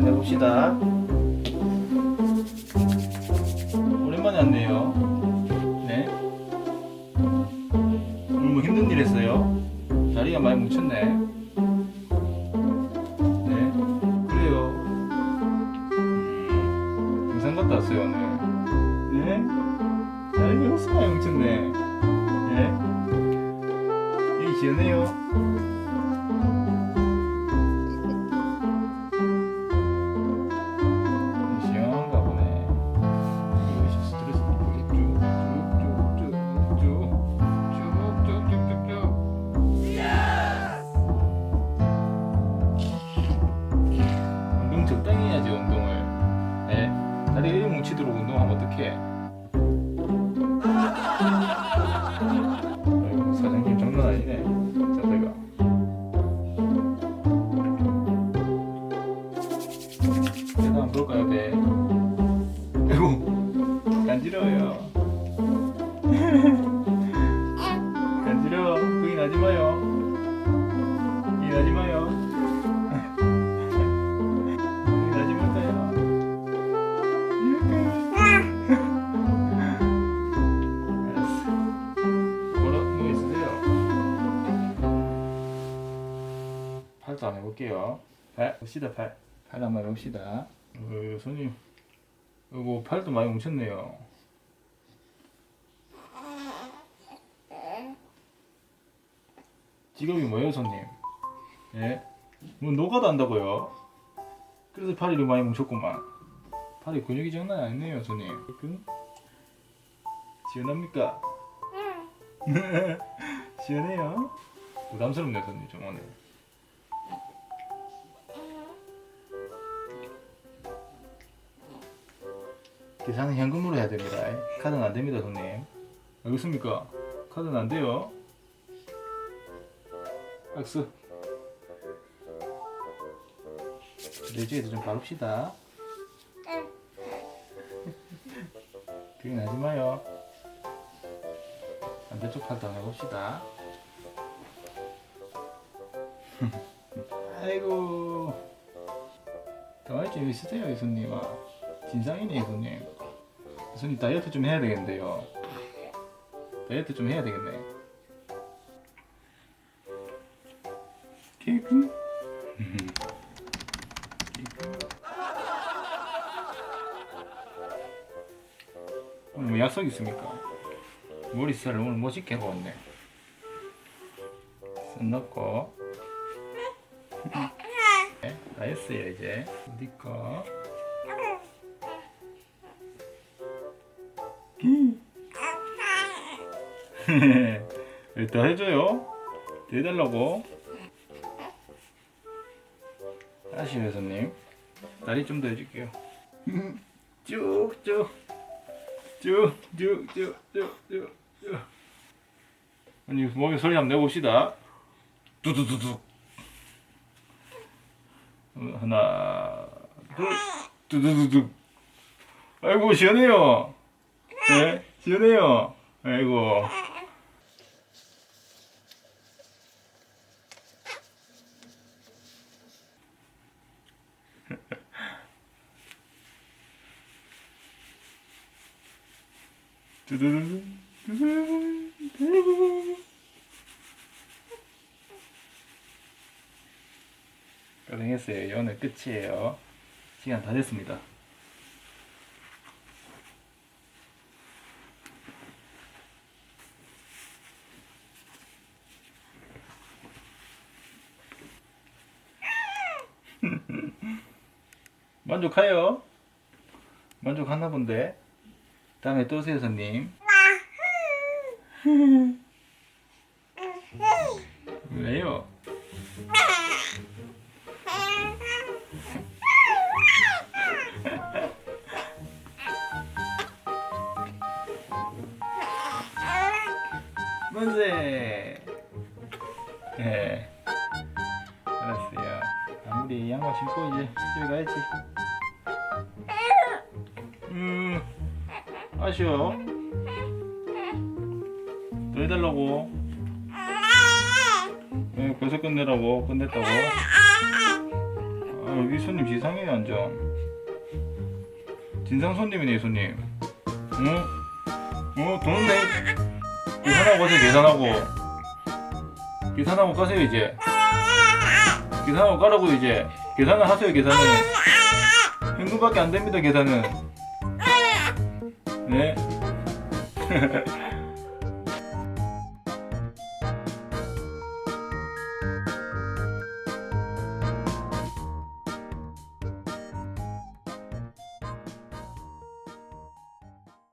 한번 해봅시다. 오랜만에 왔네요. 네. 오늘 뭐 힘든 일 했어요? 다리가 많이 뭉쳤네. 네. 그래요. 음, 등산 갔다 왔어요, 오늘. 네? 다리가 훨씬 많이 뭉쳤네. 네. 여기 시원해요. 이렇게 뭉치도록 운동하면 어떡해? 아이고 사장님 장난 아니네. 자세가. 계단 한번 볼까요, 배? 아이고 간지러워요. 간지러워. 거기 나지 마요. 거기 나지 마요. 한번 해볼게요. 팔, 봅시다 팔. 팔 한번 해봅시다. 어, 손님, 이거 팔도 많이 뭉쳤네요. 직업이 뭐예요, 손님? 예? 뭐 노가다 한다고요? 그래서 팔이 이렇게 많이 뭉쳤구만. 팔이 근육이 장난 아니네요, 손님. 그? 시원합니까? 시원해요? 부담스럽네요, 손님, 좀 오늘. 계산은 현금으로 해야 됩니다. 카드는 안 됩니다, 손님. 알겠습니까? 카드는 안 돼요. 악수. 내주에도 좀 바릅시다. 그게 나지 마요. 반대쪽 팔도 한번 해봅시다. 아이고. 가만히 좀 있으세요, 이 손님아. 진상이네, 이손님. 이손님 다이어트 좀 해야 되겠는데요. 다이어트 좀 해야 되겠네. 개그? 오늘 뭐 약속 있습니까? 머리살을 오늘 멋있게 하고 왔네. 손 넣고. 네, 다 했어요, 이제. 어디 거? 일단 해줘요. 해달라고. 다시 회사님. 다리 좀 더 해줄게요. 쭉쭉. 쭉쭉쭉쭉쭉. 아니 몸에 소리 한번 내봅시다. 두두두두. 어, 하나, 둘, 두두두두. 아이고 시원해요. 네, 시원해요. 아이고. 고생했어요. 오늘 끝이에요. 시간 다 됐습니다. 만족해요? 만족하나 본데. 다음에 또 오세요, 손님. 왜요? 만세! 양말 신고 이제 집에 가야지. 음, 아쉬워. 더 해달라고. 네, 벌써 끝내라고. 끝냈다고. 아, 여기 손님 지상이네 완전. 진상 손님이네 이 손님. 어? 어 돈네. 계산하고 가세요 계산하고. 계산하고 가세요 이제. 계산하고 가라고 이제. 계산을 하세요 계산을. 현금밖에 안 됩니다 계산은. 네.